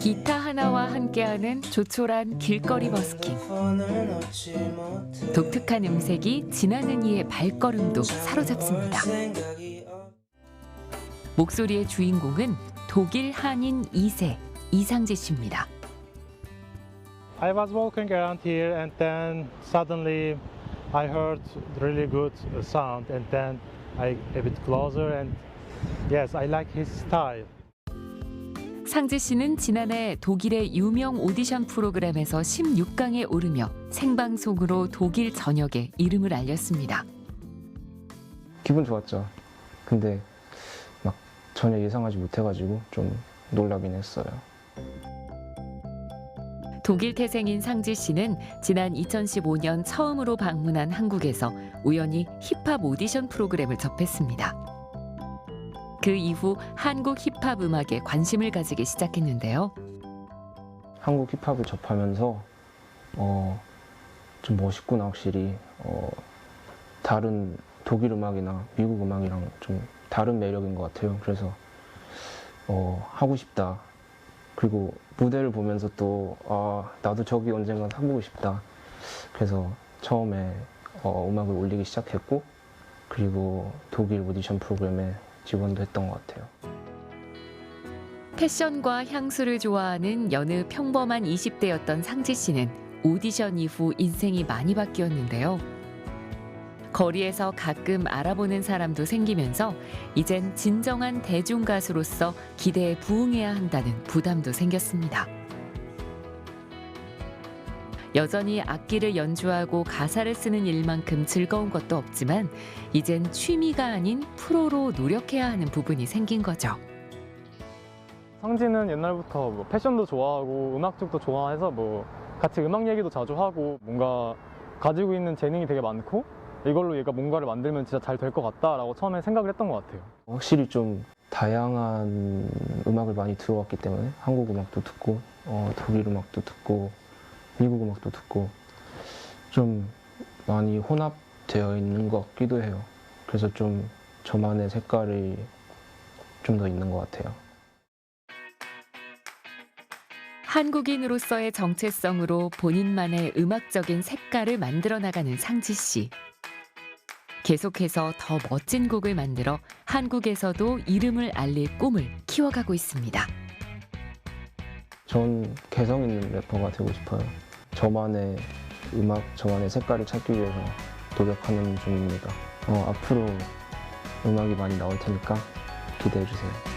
기타 하나와 함께하는 조촐한 길거리 버스킹. 독특한 음색이 지나는 이의 발걸음도 사로잡습니다. 목소리의 주인공은 독일 한인 2세 이상재 씨입니다. I was walking around here and then suddenly I heard really good sound and then I a bit closer and yes, I like his style. 상재 씨는 지난해 독일의 유명 오디션 프로그램에서 16강에 오르며 생방송으로 독일 전역에 이름을 알렸습니다. 기분 좋았죠. 근데 막 전혀 예상하지 못해가지고 좀 놀라긴 했어요. 독일 태생인 상지 씨는 지난 2015년 처음으로 방문한 한국에서 우연히 힙합 오디션 프로그램을 접했습니다. 그 이후 한국 힙합 음악에 관심을 가지기 시작했는데요. 한국 힙합을 접하면서 어, 좀 멋있구나 확실히 어, 다른 독일 음악이나 미국 음악이랑 좀 다른 매력인 것 같아요. 그래서 어, 하고 싶다. 그리고 무대를 보면서 또 아, 나도 저기 언젠간 해보고 싶다. 그래서 처음에 어, 음악을 올리기 시작했고 그리고 독일 오디션 프로그램에 지원도 했던 것 같아요. 패션과 향수를 좋아하는 여느 평범한 20대였던 상지 씨는 오디션 이후 인생이 많이 바뀌었는데요. 거리에서 가끔 알아보는 사람도 생기면서 이젠 진정한 대중 가수로서 기대에 부응해야 한다는 부담도 생겼습니다. 여전히 악기를 연주하고 가사를 쓰는 일만큼 즐거운 것도 없지만 이젠 취미가 아닌 프로로 노력해야 하는 부분이 생긴 거죠. 상진은 옛날부터 뭐 패션도 좋아하고 음악 쪽도 좋아해서 뭐 같이 음악 얘기도 자주 하고 뭔가 가지고 있는 재능이 되게 많고 이걸로 얘가 뭔가를 만들면 진짜 잘 될 것 같다라고 처음에 생각을 했던 것 같아요. 확실히 좀 다양한 음악을 많이 들어왔기 때문에 한국 음악도 듣고 어, 독일 음악도 듣고 미국 음악도 듣고 좀 많이 혼합되어 있는 것 같기도 해요. 그래서 좀 저만의 색깔이 좀 더 있는 것 같아요. 한국인으로서의 정체성으로 본인만의 음악적인 색깔을 만들어 나가는 상지 씨. 계속해서 더 멋진 곡을 만들어 한국에서도 이름을 알릴 꿈을 키워가고 있습니다. 전 개성 있는 래퍼가 되고 싶어요. 저만의 음악, 저만의 색깔을 찾기 위해서 노력하는 중입니다. 어, 앞으로 음악이 많이 나올 테니까 기대해 주세요.